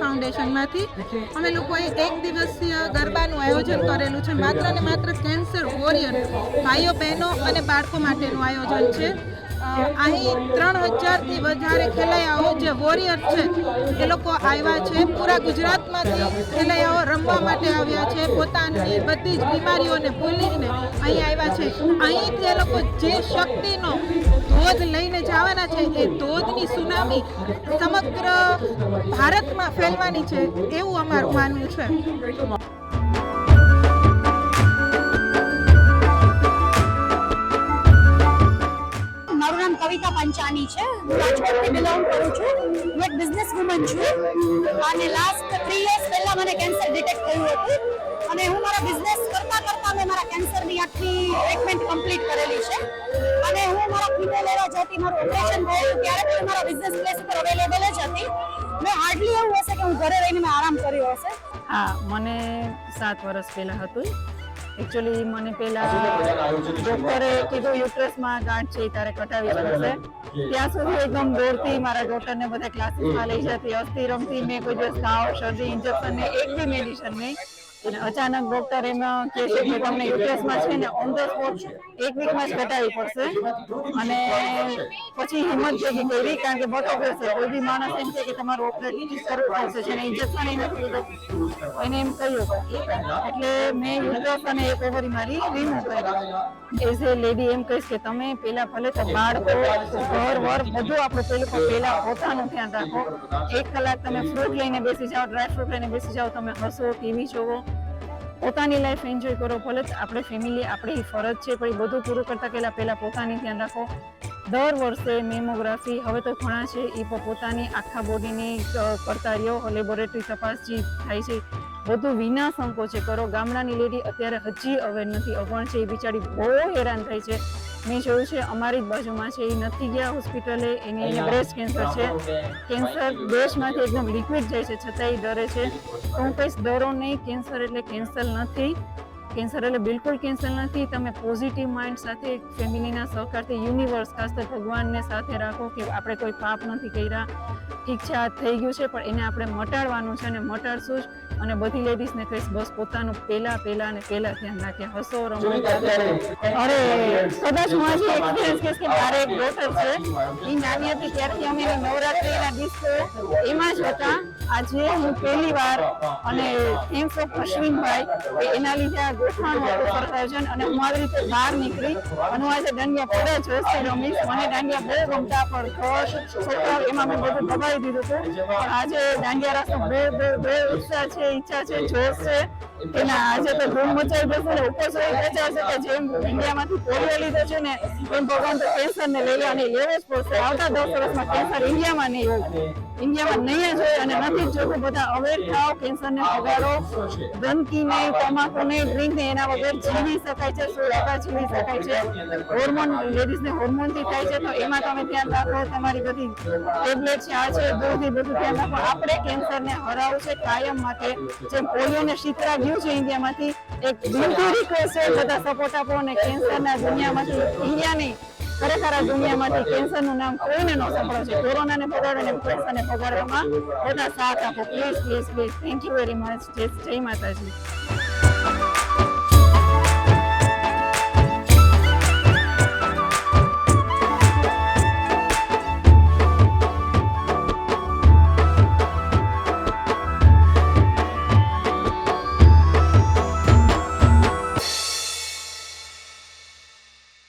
ફાઉન્ડેશનમાંથી. અમે લોકોએ એક દિવસીય ગરબાનું આયોજન કરેલું છે, માત્ર ને માત્ર કેન્સર વોરિયર, ભાઈઓ, બહેનો અને બાળકો માટેનું આયોજન છે. અહીં ત્રણ હજારથી વધારે ખેલૈયાઓ જે વોરિયર છે, એ લોકો આવ્યા છે. પૂરા ગુજરાતમાંથી ખેલૈયાઓ રમવા માટે આવ્યા છે. પોતાની બધી જ બીમારીઓને ભૂલીને અહીં આવ્યા છે. અહીંથી એ લોકો જે શક્તિનો ધોધ લઈને જવાના છે. એ ધોધની સુનામી સમગ્ર ભારતમાં ફેલવાની છે એવું અમારું માનવું છે. કવિતા પંચાની છે. રાજકોટથી બિલોંગ કરું છું. હું એક બિઝનેસ વુમન છું. અને લાસ્ટ થ્રી યર્સ પહેલા મને કેન્સર ડિટેક્ટ થયું હતું. અને હું મારા બિઝનેસ કરતા હું ઘરે રહીને મેં આરામ કર્યો હશે. હા મને સાત વર્ષ પહેલા હતું. એકચ્યુઅલી મને પેલા ડોક્ટરે કીધું યુટ્રસમાં ગાંઠ છે તારે કટાવી પડશે. ત્યાં સુધી એકદમ દોડતી મારા ડોક્ટરને બધા ક્લાસીસમાં લઈ જતી અસ્થિ રમતી મેં કોઈ દિવસ તાવ શરદી ઇન્જેક્શન ને એક બી મેડિસિન નહીં. અને અચાનક ડોક્ટર એમાં કહે છે કે તમને યુટીએસમાં છે ને ઓન ધ સ્પોટ એક વીકમાં જ કટાવી પડશે. અને પછી હિંમત ભેગી કરી કારણ કે બતો છે. કોઈ બી માણસ એમ છે કે તમારું ઓપરેટ કરવું પડશે છે ને ઇન્જેક્શન એને એને એમ કહ્યું. એટલે મેં યુટીએસ અને એક ઓવરી મારી રિમૂવ કરી. એઝ એ લેડી એમ કહીશ કે તમે પેલા ભલે તો બાળકો, ઘર વર બધું આપણે પેલું પણ પેલા પોતાનું ધ્યાન રાખો. એક કલાક તમે ફ્રૂટ લઈને બેસી જાઓ ડ્રાય ફ્રૂટ લઈને બેસી જાઓ, તમે હસો, ટીવી જોવો પોતાની લાઈફ એન્જોય કરો, ભલે આપણે ફેમિલી આપણી ફરજ છે, પણ એ બધું પૂરું કરતાં પહેલાં પહેલાં પોતાની ધ્યાન રાખો. દર વર્ષે મેમોગ્રાફી હવે તો ઘણા છે એ પોતાની આખા બોડીની કરતા રહ્યો લેબોરેટરી તપાસ જે થાય છે, બધું વિના સંકોચે કરો, ગામડાની લેડી અત્યારે હજી અવેર નથી, અભણ છે એ બિચારી બહુ હેરાન થાય છે. મેં જોયું છે અમારી જ બાજુમાં છે એ નથી ગયા હોસ્પિટલે એની એને બ્રેસ્ટ કેન્સર છે. કેન્સર દેશમાંથી એકદમ લિક્વિડ જાય છે છતાંય ડરે છે. તો હું કહીશ ડરો નહીં કેન્સર એટલે કેન્સર નથી. કેન્સર એટલે બિલકુલ કેન્સર નથી. તમે પોઝિટિવ માઇન્ડ સાથે ફેમિલીના સહકારથી યુનિવર્સ ખાસ તો ભગવાનને સાથે રાખો કે આપણે કોઈ પાપ નથી કર્યા. ઠીક છે આ થઈ ગયું છે પણ એને આપણે મટાડવાનું છે અને મટાડશું જ. અને બધી લેડીઝને કહીશ બસ પોતાનું પેલા પેલા અને પેલા ધ્યાન રાખે હસો રમો. અરે કદાચ હું આજે એક્સપિરિયન્સ કહીશ કે મારે એક ડોટર છે. એ નાની હતી ત્યારથી અમે એની દિવસો એમાં જ હતા. આજે હું પહેલી વાર અને થેન્ક્સ ઓફ અશ્વિનભાઈ એના લીધે આ ગોઠવાનું હતું સરસ આયોજન અને હું આવી રીતે બહાર નીકળી અને હું આજે દાંડિયા પડે જોશે રમીશ. મને દાંડિયા બહુ ગમતા, પણ ઘર છોકરાઓ એમાં મેં બધું દબાવી દીધું હતું. પણ આજે દાંડિયા રાસનો બે બે બે ઉત્સાહ છે, ઈચ્છા છે, જોશ છે. કે આજે તો ધૂમ મચાવી દેશે ને ઉપર સુધી કે જેમ ઇન્ડિયામાંથી પોલિયો લીધો છે ને એમ ભગવાન તો કેન્સર ને લઈ લે અને લેવો જ પડશે. આવતા દસ વર્ષમાં કેન્સર ઇન્ડિયામાં નહીં હોય. ઇન્ડિયામાં નહીં જ હોય અને નથી જોતું. બધા અવેર થાવ કેન્સર ને ભગાડો ગંદકી નહીં તમાકુ નહીં ડ્રિંક નહીં એના વગર જીવી શકાય છે સો જીવી શકાય છે. હોર્મોન લેડીઝ ને હોર્મોનથી થાય છે તો એમાં તમે ધ્યાન રાખો તમારી બધી ટેબ્લેટ છે આ છે દૂધ એ બધું ધ્યાન રાખો. આપણે કેન્સર ને હરાવવું છે કાયમ માટે. જેમ પોલિયો ને શીતળા ગયું છે ઇન્ડિયામાંથી એક બિલકુલ રિક્વેસ્ટ છે બધા સપોર્ટ આપો અને કેન્સર ના દુનિયામાંથી ઇન્ડિયાની ખરેખર આ દુનિયામાંથી કેન્સરનું નામ કોઈને ન સાંભળો છે. કોરોનાને ભગાડો ને કેન્સર ને ભગાડવામાં બધા સાથ આપો. Please please please thank you very much Jai Mataji.